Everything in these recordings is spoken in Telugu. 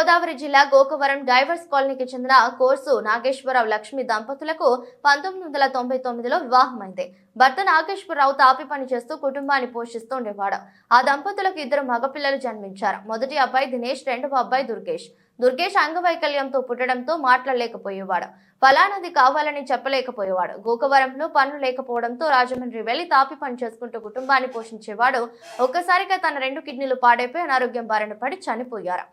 గోదావరి జిల్లా గోకవరం డైవర్స్ కాలనీకి చెందిన కోర్సు నాగేశ్వరరావు లక్ష్మి దంపతులకు పంతొమ్మిది వందల తొంభై తొమ్మిదిలో వివాహమైంది. భర్త నాగేశ్వరరావు తాపి పని చేస్తూ కుటుంబాన్ని పోషిస్తూ ఉండేవాడు. ఆ దంపతులకు ఇద్దరు మగపిల్లలు జన్మించారు. మొదటి అబ్బాయి దినేష్ రెండవ అబ్బాయి దుర్గేష్. దుర్గేష్ అంగవైకల్యంతో పుట్టడంతో మాట్లాడలేకపోయేవాడు. ఫలానది కావాలని చెప్పలేకపోయేవాడు. గోకవరంలో పనులు లేకపోవడంతో రాజమండ్రి వెళ్ళి తాపి పని చేసుకుంటూ కుటుంబాన్ని పోషించేవాడు. ఒక్కసారిగా తన రెండు కిడ్నీలు పాడైపోయి అనారోగ్యం బారిన పడి చనిపోయారు.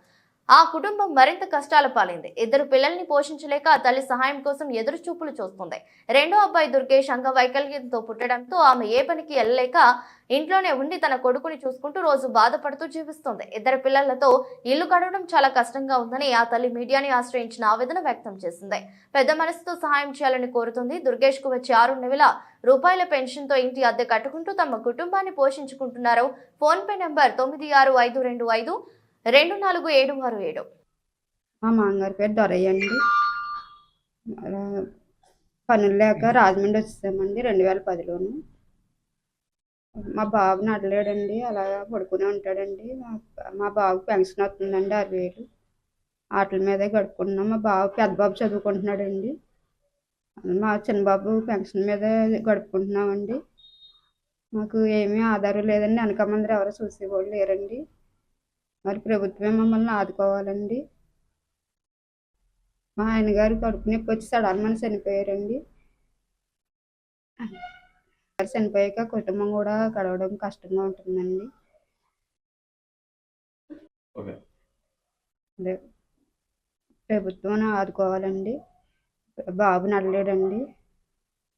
ఆ కుటుంబం మరింత కష్టాల పాలైంది. ఇద్దరు పిల్లల్ని పోషించలేక తల్లి సహాయం కోసం ఎదురు చూపులు చూస్తుంది. రెండో అబ్బాయి దుర్గేష్ అంగవైకల్యంతో పుట్టడంతో ఆమె ఏ పనికి వెళ్ళలేక ఇంట్లోనే ఉండి తన కొడుకుని చూసుకుంటూ రోజు బాధపడుతూ జీవిస్తుంది. ఇద్దరు పిల్లలతో ఇల్లు గడవడం చాలా కష్టంగా ఉందని ఆ తల్లి మీడియాని ఆశ్రయించిన ఆవేదన వ్యక్తం చేసింది. పెద్ద మనసుతో సహాయం చేయాలని కోరుతుంది. దుర్గేష్కు వచ్చే ఆరు వేల రూపాయల పెన్షన్తో ఇంటి అద్దె కట్టుకుంటూ తమ కుటుంబాన్ని పోషించుకుంటున్నారు. ఫోన్పే నెంబర్ తొమ్మిది ఆరు ఐదు రెండు ఐదు రెండు నాలుగు ఏడు ఆరు ఏడు. మా మామగారి పేరు దొరయ్య అండి అలా పనులు లేక రాజమండ్రి వచ్చేసామండి రెండు వేల పదిలోను. మా బాబు నడలేడండి అలా పడుకునే ఉంటాడండి. మా- మా పెన్షన్ వస్తుందండి ఆరు వేలు. వాటి మీదే గడుపుకుంటున్నాం. మా బాబు పెద్ద బాబు చదువుకుంటున్నాడండి. మా చిన్న బాబు పెన్షన్ మీదే గడుపుకుంటున్నామండి. మాకు ఏమీ ఆధారం లేదండి. వెనక మంది ఎవరు చూసేవాళ్ళు లేరండి. మరి ప్రభుత్వమే మమ్మల్ని ఆదుకోవాలండి. మా ఆయన గారు కడుపు నొప్పి వచ్చి సడన్మని చనిపోయారండి. చనిపోయాక కుటుంబం కూడా గడవడం కష్టంగా ఉంటుందండి. ప్రభుత్వం ఆదుకోవాలండి. బాబు నడలేడండి.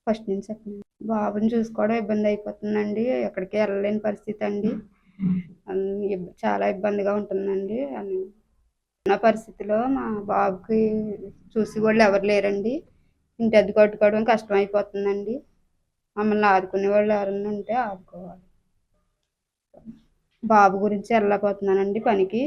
ఫస్ట్ నుంచి చెప్పండి బాబుని చూసుకోవడం ఇబ్బంది అయిపోతుందండి. ఎక్కడికి వెళ్ళలేని పరిస్థితి అండి. చాలా ఇబ్బందిగా ఉంటుందండి. అని ఉన్న పరిస్థితిలో మా బాబుకి చూసి వాళ్ళు ఎవరు లేరండి. ఇంటి అద్దె కట్టుకోవడం కష్టం అయిపోతుందండి మమ్మల్ని ఆదుకునే వాళ్ళు ఎవరన్నా ఉంటే ఆదుకోవాలి. బాబు గురించి వెళ్ళలేకపోతున్నానండి పనికి.